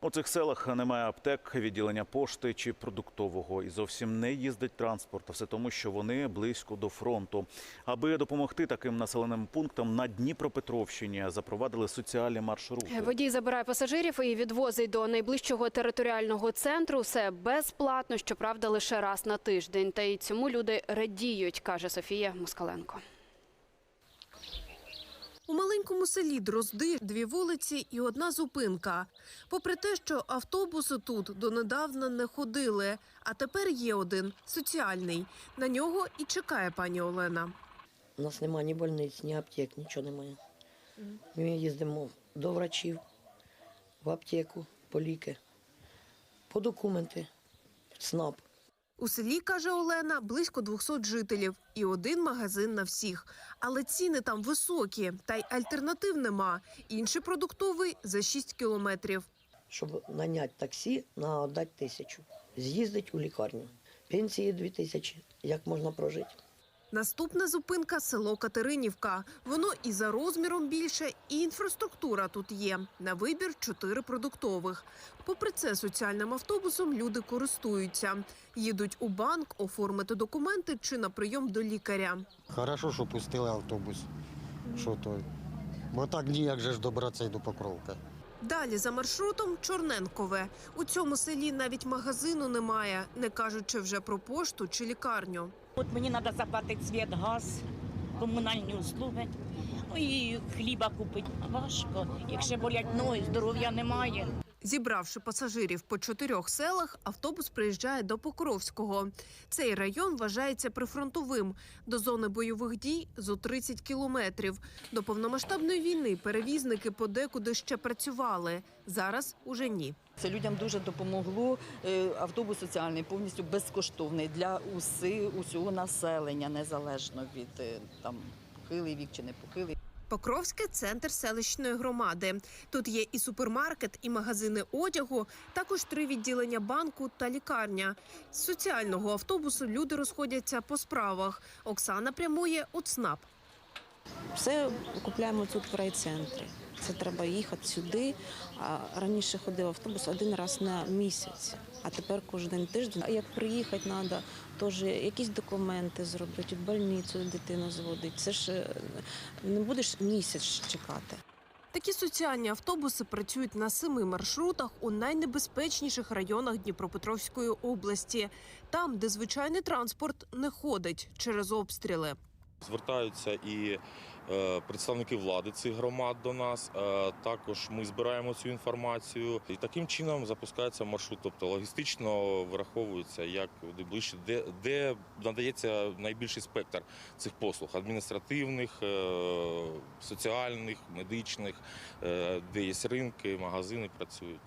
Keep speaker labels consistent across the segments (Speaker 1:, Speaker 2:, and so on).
Speaker 1: У цих селах немає аптек, відділення пошти чи продуктового, і зовсім не їздить транспорт. Все тому, що вони близько до фронту. Аби допомогти таким населеним пунктам на Дніпропетровщині запровадили соціальні маршрути.
Speaker 2: Водій забирає пасажирів і відвозить до найближчого територіального центру. Все безплатно, щоправда, лише раз на тиждень. Та й цьому люди радіють, каже Софія Москаленко.
Speaker 3: У маленькому селі Дрозди дві вулиці і одна зупинка. Попри те, що автобуси тут донедавна не ходили, а тепер є один соціальний. На нього і чекає пані Олена.
Speaker 4: У нас немає ні больниць, ні аптек, нічого немає. Ми їздимо до врачів, в аптеку, по ліки, по документи, в СНАП.
Speaker 3: У селі, каже Олена, близько 200 жителів і один магазин на всіх. Але ціни там високі, та й альтернатив нема. Інший продуктовий за 6 кілометрів.
Speaker 4: Щоб наняти таксі, на дати тисячу. З'їздить у лікарню. Пенсії дві тисячі. Як можна прожити?
Speaker 3: Наступна зупинка село Катеринівка. Воно і за розміром більше, і інфраструктура тут є. На вибір чотири продуктових. Попри це, соціальним автобусом люди користуються. Їдуть у банк, оформити документи чи на прийом до лікаря.
Speaker 5: Хорошо, що пустили автобус. Що то? Бо так ніяк же ж добратися й до Покровки.
Speaker 3: Далі за маршрутом Чорненкове. У цьому селі навіть магазину немає, не кажучи вже про пошту чи лікарню.
Speaker 6: От мені треба заплатити світ, газ, комунальні услуги. Ну і хліба купити важко. Якщо болять ноги, здоров'я немає.
Speaker 3: Зібравши пасажирів по чотирьох селах, автобус приїжджає до Покровського. Цей район вважається прифронтовим. До зони бойових дій зо 30 кілометрів. До повномасштабної війни перевізники подекуди ще працювали. Зараз уже ні.
Speaker 7: Це людям дуже допомогло. Е, Автобус соціальний повністю безкоштовний для уси, усього населення, незалежно від е, там похилий вік чи не похилий.
Speaker 3: Покровське центр селищної громади. Тут є і супермаркет, і магазини одягу, також три відділення банку та лікарня. З соціального автобусу люди розходяться по справах. Оксана прямує у ЦНАП.
Speaker 8: Все купляємо тут в райцентрі. Це треба їхати сюди. Раніше ходив автобус один раз на місяць, а тепер кожен тиждень. А як приїхати треба, теж якісь документи зробити, в больницю дитину зводити. Це ж е, не будеш місяць чекати.
Speaker 3: Такі соціальні автобуси працюють на семи маршрутах у найнебезпечніших районах Дніпропетровської області, там, де звичайний транспорт не ходить через обстріли.
Speaker 9: Звертаються і е, представники влади цих громад до нас. Е, також ми збираємо цю інформацію, і таким чином запускається маршрут. Тобто логістично враховується, як ближче, де, де надається найбільший спектр цих послуг адміністративних, е, соціальних, медичних, де є ринки, магазини працюють.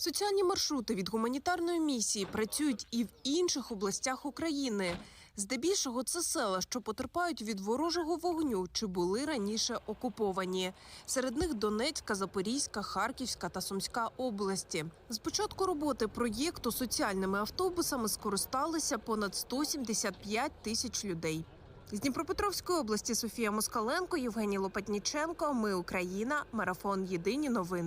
Speaker 3: Соціальні маршрути від гуманітарної місії працюють і в інших областях України. Здебільшого це села, що потерпають від ворожого вогню чи були раніше окуповані. Серед них Донецька, Запорізька, Харківська та Сумська області. З початку роботи проєкту соціальними автобусами скористалися понад 175 тисяч людей. З Дніпропетровської області Софія Москаленко, Євгеній Лопатніченко. Ми Україна. Марафон Єдині новини.